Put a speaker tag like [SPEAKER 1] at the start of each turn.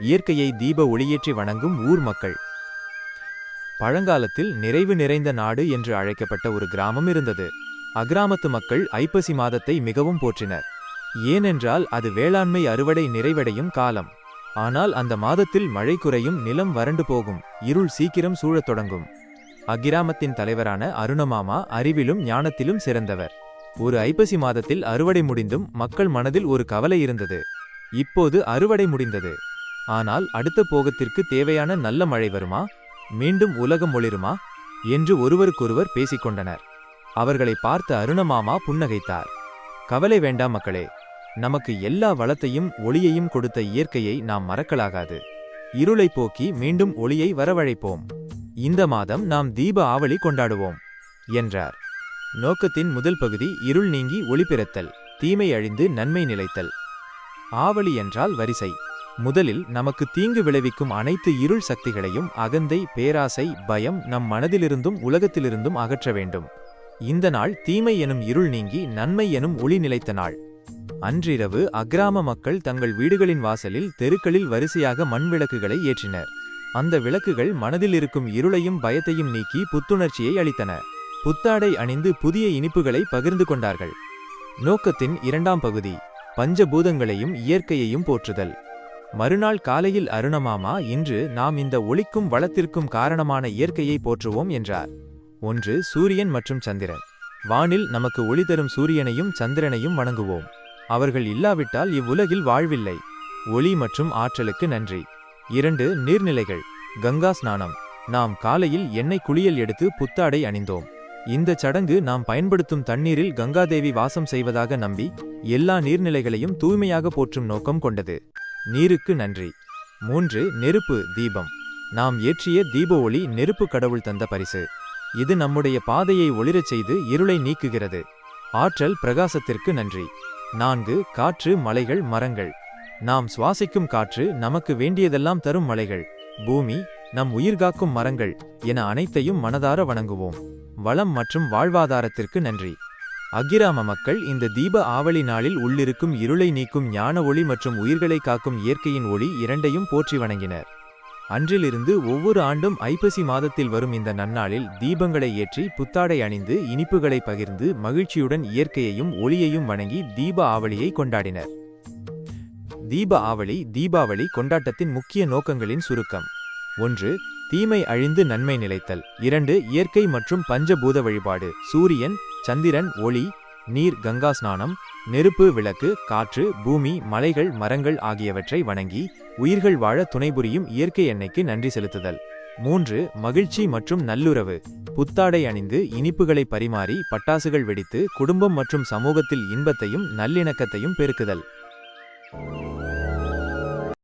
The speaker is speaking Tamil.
[SPEAKER 1] இயற்கையை தீப ஒளியேற்றி வணங்கும் ஊர் மக்கள். பழங்காலத்தில் நிறைவு நிறைந்த நாடு என்று அழைக்கப்பட்ட ஒரு கிராமம் இருந்தது. அக்கிராமத்து மக்கள் ஐப்பசி மாதத்தை மிகவும் போற்றினர். ஏனென்றால் அது வேளாண்மை அறுவடை நிறைவடையும் காலம். ஆனால் அந்த மாதத்தில் மழை குறையும் நிலம் வறண்டு போகும் இருள் சீக்கிரம் சூழத் தொடங்கும். அக்கிராமத்தின் தலைவரான அருணமாமா அறிவிலும் ஞானத்திலும் சிறந்தவர். ஒரு ஐப்பசி மாதத்தில் அறுவடை முடிந்தும் மக்கள் மனதில் ஒரு கவலை இருந்தது. இப்போது அறுவடை முடிந்தது. ஆனால் அடுத்த போகத்திற்கு தேவையான நல்ல மழை வருமா? மீண்டும் உலகம் ஒளிருமா? என்று ஒருவருக்கொருவர் பேசிக்கொண்டனர். அவர்களை பார்த்த அருணமாமா புன்னகைத்தார். கவலை வேண்டாம் மக்களே நமக்கு எல்லா வளத்தையும் ஒளியையும் கொடுத்த இயற்கையை நாம் மறக்கலாகாது. இருளை போக்கி மீண்டும் ஒளியை வரவழைப்போம். இந்த மாதம் நாம் தீப ஆவலி கொண்டாடுவோம் என்றார். நோக்கத்தின் முதல் பகுதி இருள் நீங்கி ஒளி பிறத்தல் தீமை அழிந்து நன்மை நிலைத்தல். ஆவலி என்றால் வரிசை. முதலில் நமக்கு தீங்கு விளைவிக்கும் அனைத்து இருள் சக்திகளையும் அகந்தை பேராசை பயம் நம் மனதிலிருந்தும் உலகத்திலிருந்தும் அகற்ற வேண்டும். இந்த நாள் தீமை எனும் இருள் நீங்கி நன்மை எனும் ஒளி நிலைத்த நாள். அன்றிரவு அக்கிராம மக்கள் தங்கள் வீடுகளின் வாசலில் தெருக்களில் வரிசையாக மண் விளக்குகளை ஏற்றினர். அந்த விளக்குகள் மனதில் இருக்கும் இருளையும் பயத்தையும் நீக்கி புத்துணர்ச்சியை அளித்தன. புத்தாடை அணிந்து புதிய இனிப்புகளை பகிர்ந்து கொண்டார்கள். நோக்கத்தின் இரண்டாம் பகுதி பஞ்சபூதங்களையும் இயற்கையையும் போற்றுதல். மறுநாள் காலையில் அருணமாமா இன்று நாம் இந்த ஒளிக்கும் வளத்திற்கும் காரணமான இயற்கையை போற்றுவோம் என்றார். ஒன்று சூரியன் மற்றும் சந்திரன். வானில் நமக்கு ஒளி தரும் சூரியனையும் சந்திரனையும் வணங்குவோம். அவர்கள் இல்லாவிட்டால் இவ்வுலகில் வாழ்வில்லை. ஒளி மற்றும் ஆற்றலுக்கு நன்றி. இரண்டு நீர்நிலைகள். கங்கா ஸ்நானம். நாம் காலையில் எண்ணெய் குளியல் எடுத்து புத்தாடை அணிந்தோம். இந்த சடங்கு நாம் பயன்படுத்தும் தண்ணீரில் கங்காதேவி வாசம் செய்வதாக நம்பி எல்லா நீர்நிலைகளையும் தூய்மையாக போற்றும் நோக்கம் கொண்டது. நீருக்கு நன்றி. மூன்று நெருப்பு தீபம். நாம் ஏற்றிய தீப ஒளி நெருப்பு கடவுள் தந்த பரிசு. இது நம்முடைய பாதையை ஒளிரச் செய்து இருளை நீக்குகிறது. ஆற்றல் பிரகாசத்திற்கு நன்றி. நான்கு காற்று மலைகள் மரங்கள். நாம் சுவாசிக்கும் காற்று நமக்கு வேண்டியதெல்லாம் தரும் மலைகள். பூமி நம் உயிர்காக்கும் மரங்கள் என அனைத்தையும் மனதார வணங்குவோம். வளம் மற்றும் வாழ்வாதாரத்திற்கு நன்றி. அகிராம மக்கள் இந்த தீப ஆவளி நாளில் உள்ளிருக்கும் இருளை நீக்கும் ஞான ஒளி மற்றும் உயிர்களை காக்கும் இயற்கையின் ஒளி இரண்டையும் போற்றி வணங்கினர். அன்றிலிருந்து ஒவ்வொரு ஆண்டும் ஐப்பசி மாதத்தில் வரும் இந்த நன்னாளில் தீபங்களை ஏற்றி புத்தாடை அணிந்து இனிப்புகளை பகிர்ந்து மகிழ்ச்சியுடன் இயற்கையையும் ஒளியையும் வணங்கி தீப ஆவளியை கொண்டாடினர். தீப ஆவளி தீபாவளி கொண்டாட்டத்தின் முக்கிய நோக்கங்களின் சுருக்கம். ஒன்று தீமை அழிந்து நன்மை நிலைத்தல். இரண்டு இயற்கை மற்றும் பஞ்சபூத வழிபாடு. சூரியன் சந்திரன் ஒளி நீர் கங்கா ஸ்நானம் நெருப்பு விளக்கு காற்று பூமி மலைகள் மரங்கள் ஆகியவற்றை வணங்கி உயிர்கள் வாழ துணைபுரியும் இயற்கை எண்ணெய்க்கு நன்றி செலுத்துதல். மூன்று மகிழ்ச்சி மற்றும் நல்லுறவு. புத்தாடை அணிந்து இனிப்புகளை பரிமாறி பட்டாசுகள் வெடித்து குடும்பம் மற்றும் சமூகத்தில் இன்பத்தையும் நல்லிணக்கத்தையும் பெருக்குதல்.